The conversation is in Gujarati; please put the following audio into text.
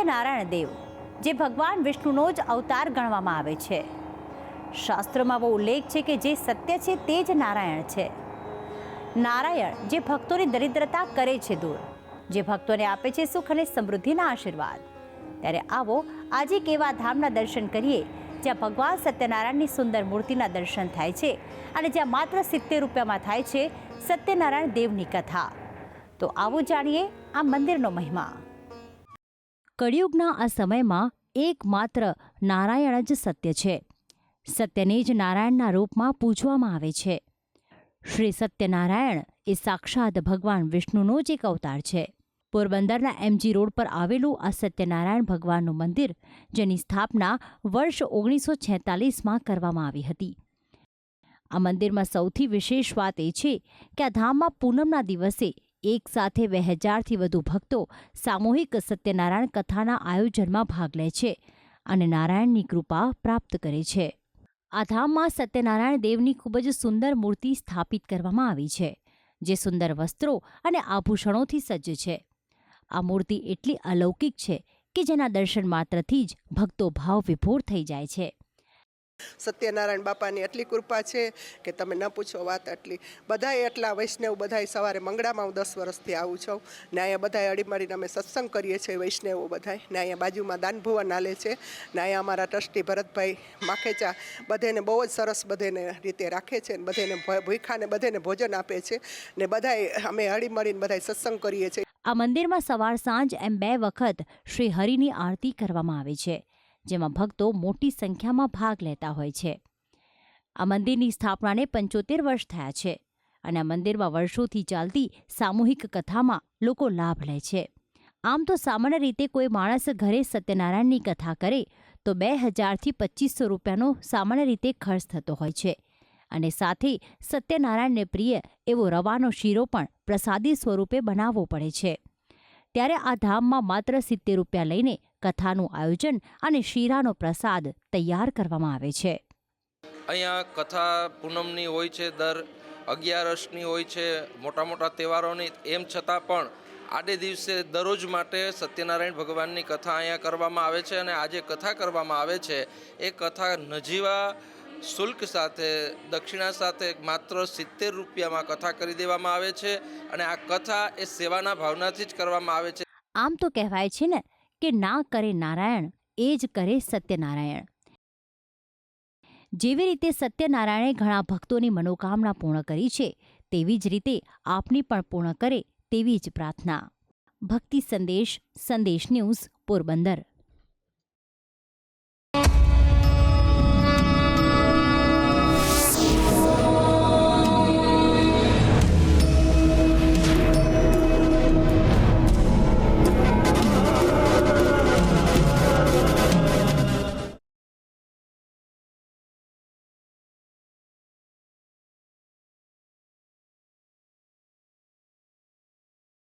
સત્યનારાયણ દેવ, જે ભગવાન વિષ્ણુનો જ અવતાર ગણવામાં આવે છે. શાસ્ત્રોમાં બહુ ઉલ્લેખ છે કે જે સત્ય છે તે જ નારાયણ છે. નારાયણ જે ભક્તોની દરિદ્રતા કરે છે દૂર, જે ભક્તોને આપે છે સુખ અને સમૃદ્ધિના આશીર્વાદ. ત્યારે આવો આજે એક એવા ધામના દર્શન કરીએ, જ્યાં ભગવાન સત્યનારાયણની સુંદર મૂર્તિના દર્શન થાય છે અને જ્યાં માત્ર સિત્તેર રૂપિયામાં થાય છે સત્યનારાયણ દેવની કથા. તો આવો જાણીએ આ મંદિરનો મહિમા. કળિયુગના આ સમયમાં એકમાત્ર નારાયણ જ સત્ય છે. સત્યને જ નારાયણના રૂપમાં પૂજવામાં આવે છે. શ્રી સત્યનારાયણ એ સાક્ષાત ભગવાન વિષ્ણુનો જ એક અવતાર છે. પોરબંદરના એમજી રોડ પર આવેલું આ સત્યનારાયણ ભગવાનનું મંદિર, જેની સ્થાપના વર્ષ ઓગણીસો છેતાલીસમાં કરવામાં આવી હતી. આ મંદિરમાં સૌથી વિશેષ વાત એ છે કે આ ધામમાં પૂનમના દિવસે એક સાથે બે હજારથી વધુ ભક્તો સામૂહિક સત્યનારાયણ કથાના આયોજનમાં ભાગ લે છે અને નારાયણની કૃપા પ્રાપ્ત કરે છે. આ ધામમાં સત્યનારાયણ દેવની ખૂબ જ સુંદર મૂર્તિ સ્થાપિત કરવામાં આવી છે, જે સુંદર વસ્ત્રો અને આભૂષણોથી સજ્જ છે. આ મૂર્તિ એટલી અલૌકિક છે કે જેના દર્શન માત્રથી જ ભક્તો ભાવ વિભોર થઈ જાય છે. સત્યનારાયણ બાપાની એટલી કૃપા છે કે તમે ન પૂછો વાત એટલી બધાય એટલા વૈષ્ણવ, બધાય સવારે મંગળામાં હું દસ વર્ષથી આવું છું. ને અહીંયા બધાય અડીમાડીને અમે સત્સંગ કરીએ છીએ વૈષ્ણવો બધાય. ને અહીંયા બાજુમાં દાન ભુવન હાલે છે. ને અહીંયા અમારા ટ્રસ્ટી ભરતભાઈ માખેચા બધેને બહુ જ સરસ બધેને રીતે રાખે છે ને બધાને ભ- બધેને બધાને ભોજન આપે છે. ને બધાય અમે હળીમળીને બધાય સત્સંગ કરીએ છીએ. આ મંદિરમાં સવાર સાંજ એમ બે વખત શ્રી હરિની આરતી કરવામાં આવે છે. જેમાં ભક્તો મોટી સંખ્યામાં ભાગ લેતા હોય છે. આ મંદિરની સ્થાપનાને પંચોતેર વર્ષ થયા છે અને આ મંદિરમાં વર્ષોથી ચાલતી સામૂહિક કથામાં લોકો લાભ લે છે. આમ તો સામાન્ય રીતે કોઈ માણસ ઘરે સત્યનારાયણની કથા કરે તો બે હજારથી પચીસો રૂપિયાનો સામાન્ય રીતે ખર્ચ થતો હોય છે અને સાથે સત્યનારાયણને પ્રિય એવો રવાનો શીરો પણ પ્રસાદી સ્વરૂપે બનાવવો પડે છે. ત્યારે આ ધામમાં માત્ર સિત્તેર રૂપિયા લઈને કથાનું આયોજન અને શીરાનો પ્રસાદ તૈયાર કરવામાં આવે છે. અહીંયા કથા પૂનમની હોય છે દર અગિયારસની હોય છે મોટા મોટા તહેવારોની એમ છતાં પણ આડે દિવસે દરરોજ માટે સત્યનારાયણ ભગવાનની કથા અહીંયા કરવામાં આવે છે અને આજે કથા કરવામાં આવે છે. એ કથા નજીવા શુલ્ક સાથે દક્ષિણા સાથે માત્ર સિત્તેર રૂપિયામાં કથા કરી દેવામાં આવે છે અને આ કથા એ સેવાના ભાવનાથી જ કરવામાં આવે છે. આમ તો કહેવાય છે ને કે ના કરે નારાયણ, એ જ કરે સત્યનારાયણ. જેવી રીતે સત્યનારાયણે ઘણા ભક્તોની મનોકામના પૂર્ણ કરી છે, તેવી જ રીતે આપની પણ પૂર્ણ કરે તેવી જ પ્રાર્થના. ભક્તિ સંદેશ સંદેશ ન્યૂઝ પોરબંદર.